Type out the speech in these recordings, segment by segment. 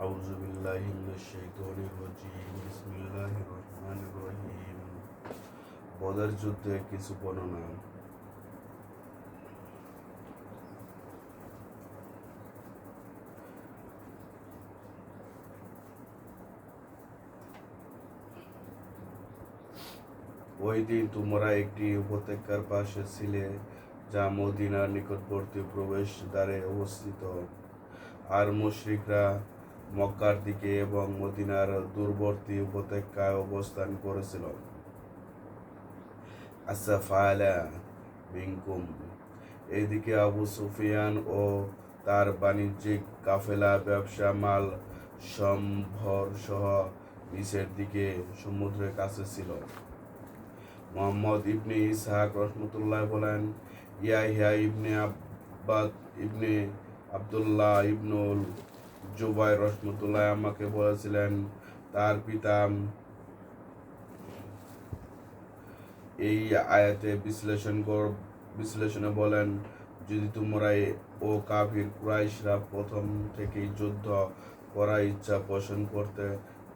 أعوذ بالله من الشيطان الرجيم بسم الله الرحمن الرحيم বদর যুদ্ধে কিছু বর্ণনা ওই দিন তোমরা একটি উপত্যকার পাশে ছিলে যা মদিনার নিকটবর্তী প্রবেশ দ্বারে অবস্থিত আর মুশরিকরা মক্কার দিকে এবং মদিনার দূরবর্তী উপত্যকায় অবস্থান করেছিল। আসাফালা মিনকুম। এইদিকে আবু সুফিয়ান ও তার বাণিজ্যিক কাফেলা ব্যবসা মাল সম্ভর সহ নিচের দিকে সমুদ্রের কাছে ছিল। মোহাম্মদ ইবনে ইসহাক রহমতুল্লাহ বলেন, ইয়াহিয়া ইবনে আব্বাদ ইবনে আবদুল্লাহ ইবনুল জুবাই রহমতুল্লাহ আমাকে বলেছিলেন, তার পিতা এই আয়াতে বিশ্লেষণ কর, বিশ্লেষণে বলেন, যদি তোমরা ও কাফির কুরাইশরা প্রথম থেকেই যুদ্ধ করার ইচ্ছা পোষণ করতে,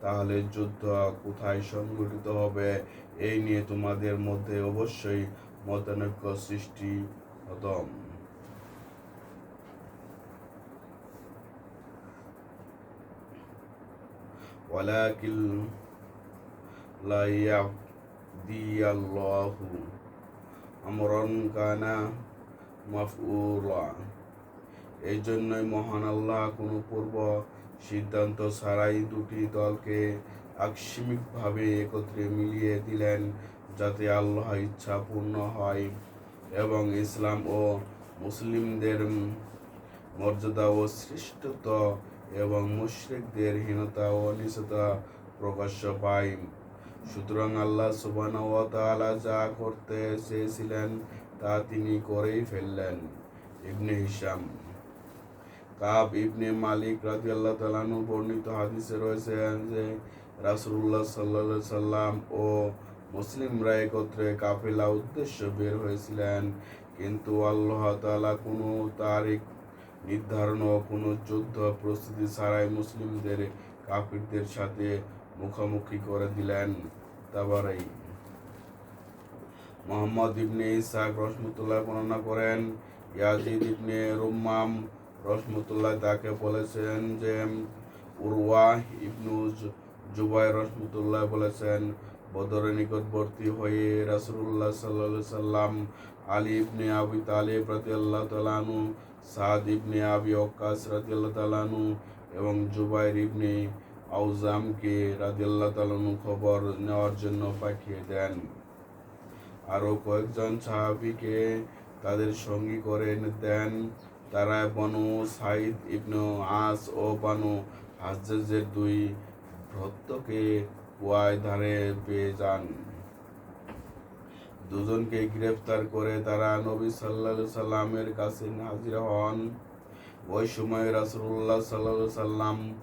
তাহলে যুদ্ধ কোথায় সংগঠিত হবে? এই নিয়ে তোমাদের মধ্যে অবশ্যই মতানৈক্য সৃষ্টি হতো ولكن لا يهدي الله أمرا كان مفعولا এই জন্যই মহান আল্লাহ কোনো পূর্ব সিদ্ধান্ত ছাড়াই দুটি দলকে আকস্মিকভাবে একত্রে মিলিয়ে দিলেন যাতে আল্লাহ ইচ্ছা পূর্ণ হয় এবং ইসলাম ও মুসলিমদের মর্যাদা ও শ্রেষ্ঠত্ব এবং মুশরিকদের হীনতা ও নিচতা প্রকাশ্য পায় সুতরাং আল্লাহ সুবহানাহু যা করতে চেয়েছিলেন, তা তিনি করেই ফেললেন। ইবনে হিশাম। কাব ইবনে মালিক রাদিয়াল্লাহু তাআলা আনহু বর্ণিত হাদিসে রয়েছে যে, রাসূলুল্লাহ সাল্লাল্লাহু আলাইহি সাল্লাম ও মুসলিমরা একত্রে কাফেলা উদ্দেশ্য বের হয়েছিলেন। কিন্তু আল্লাহ তাআলা কোনো তারিখ নির্ধারণ ও কোনো যুদ্ধ প্রস্তুতি ছাড়াই মুসলিমদের কাফিরদের সাথে মুখোমুখি করে দিলেন তাবারাই। মোহাম্মদ ইবনে ইসাক রহমতুল্লাহ বর্ণনা করেন, ইয়াজিদ ইবনে রুম্মাম রহমতুল্লাহ তাকে বলেছেন যে উরওয়া ইবনু জুবাই রহমতুল্লাহ বলেছেন, বদরের নিকটবর্তী হয়ে রাসূলুল্লাহ সাল্লাল্লাহু সাল্লাম আলী ইবনে আবি তালিব রাদিয়াল্লাহু তাআলা আনহু সাদ ইবনে আবি ওয়াক্কাস রাদিয়াল্লাহু তালানু এবং জুবাইর ইবনে আউজামকে রাদিয়াল্লাহু তালানু খবর নেওয়ার জন্য পাঠিয়ে দেন। আরও কয়েকজন সাহাবিকে তাদের সঙ্গী করে দেন। তারা বনু সাইদ ইবনু আস ও বানু হাজ্জাজের দুই ভ্রত্তকে কুয়ায় ধারে পেয়ে যান। দুজনকে গ্রেফতার করে তারা নবী সাল্লাল্লাহু সাল্লামের কাছে হাজির হন। ওই সময় রাসূলুল্লাহ সাল্লাল্লাহু সাল্লাম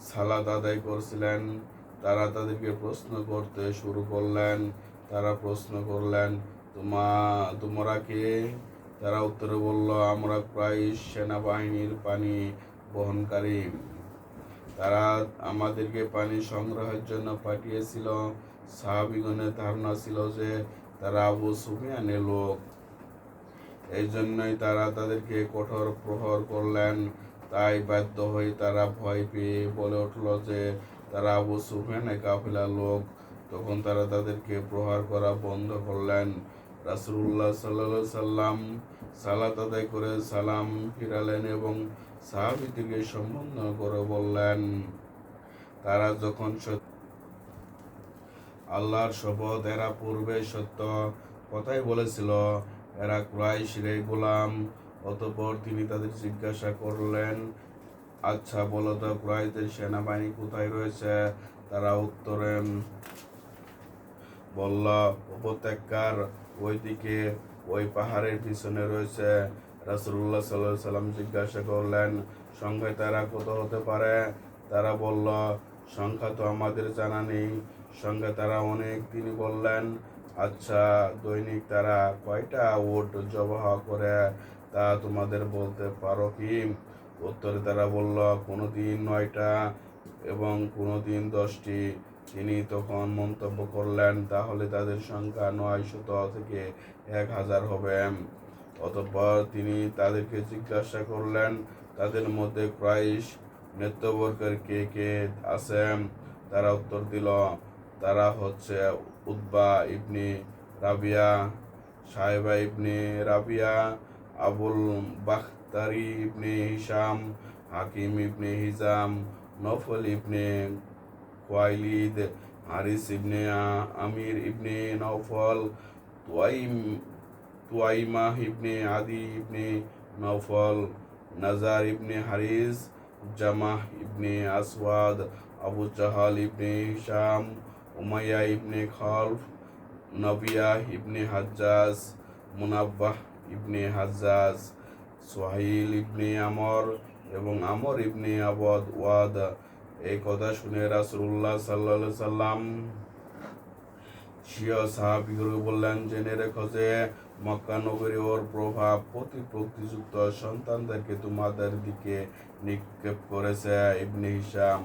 সালাত আদায় করছিলেন। তারা তাদেরকে প্রশ্ন করতে শুরু করলেন। তারা প্রশ্ন করলেন, তোমা, তোমরা কে? তারা উত্তরে বলল, আমরা প্রায় সেনাবাহিনীর পানি বহনকারী। তারা আমাদেরকে পানি সংগ্রহের জন্য পাঠিয়েছিল। সাহাবিগণের ধারণা ছিল যে তারা আবু সুফিয়ানের লোক। এই জন্যই তারা তাদেরকে কঠোর প্রহর করলেন। তাই বাধ্য হয়ে তারা ভয় পেয়ে বলে উঠল যে, তারা আবু সুফিয়ানের কাফিলার লোক। তখন তারা তাদেরকে প্রহার করা বন্ধ করলেন। রাসূলুল্লাহ সাল্লাল্লাহু সাল্লাম সালাত আদায় করে সালাম ফিরালেন এবং সাহাবীদেরকে সম্বোধন করে বললেন, তারা যখন সত্য আল্লাহর শপথ, এরা পূর্বে সত্য। কথাই বলেছিল, এরা ক্রাইশ রে গোলাম। অতঃপর তিনি তাদের জিজ্ঞাসা করলেন আচ্ছা বলো তো সেনাবাহিনী কোথায় রয়েছে? তারা উত্তরে, বলল, উপত্যকার ওইদিকে, ওই পাহাড়ের পিছনে রয়েছে। রাসূলুল্লাহ সাল্লাল্লাহু আলাইহি সাল্লাম জিজ্ঞাসা করলেন, সংখ্যায় তারা কত হতে পারে? তারা বলল, সংখ্যা তো আমাদের জানা নেই। সঙ্গে তারা অনেক তিনি বললেন আচ্ছা দৈনিক তারা কয়টা উট জবাহ করে তা তোমাদের বলতে পারো কি? উত্তরে তারা বলল কোনো দিন নয়টা এবং কোনো দিন দশটি। তিনি তখন মন্তব্য করলেন, তাহলে তাদের সংখ্যা নয় শত থেকে এক হাজার হবে। অতঃপর তিনি তাদেরকে জিজ্ঞাসা করলেন, তাদের মধ্যে ক্রাইশ নেতৃবর্গের কে কে আছেন? তারা উত্তর দিল তারা হচ্ছে উদ্বা ইবনি রাবিয়া, সাহেবা ইবনে রাবিয়া, আবুল বাখতারি ইবনে হিসাম হাকিম ইবনে হিজাম, নফল ইবনে কোয়াইলিদ হারিস ইবনে আমির ইবনে নৌফল তুয়াইম, তুয়াইমা ইবনে আদি ইবনে নফল নাজার ইবনে হারিস, জামাহ ইবনে আসওয়াদ, আবু জাহাল ইবনে হিসাম উমাইয়া ইবনে খলফ, নবিয়া ইবনে হাজ্জাজ, মুনাব্বাহ ইবনে হাজ্জাজ, সোহাইল ইবনে আমর এবং আমর ইবনে আবদ ওয়াদ। এই কথা শুনে রাসূলুল্লাহ সাল্লাল্লাহু আলাইহি সাল্লাম স্বীয় সাহাবিগুলো বললেন, জেনে রেখো যে মক্কা নগরী ওর প্রভাব প্রতি প্রতিযুক্ত সন্তানদেরকে তোমাদের দিকে নিক্ষেপ করেছে ইবনে হিসাম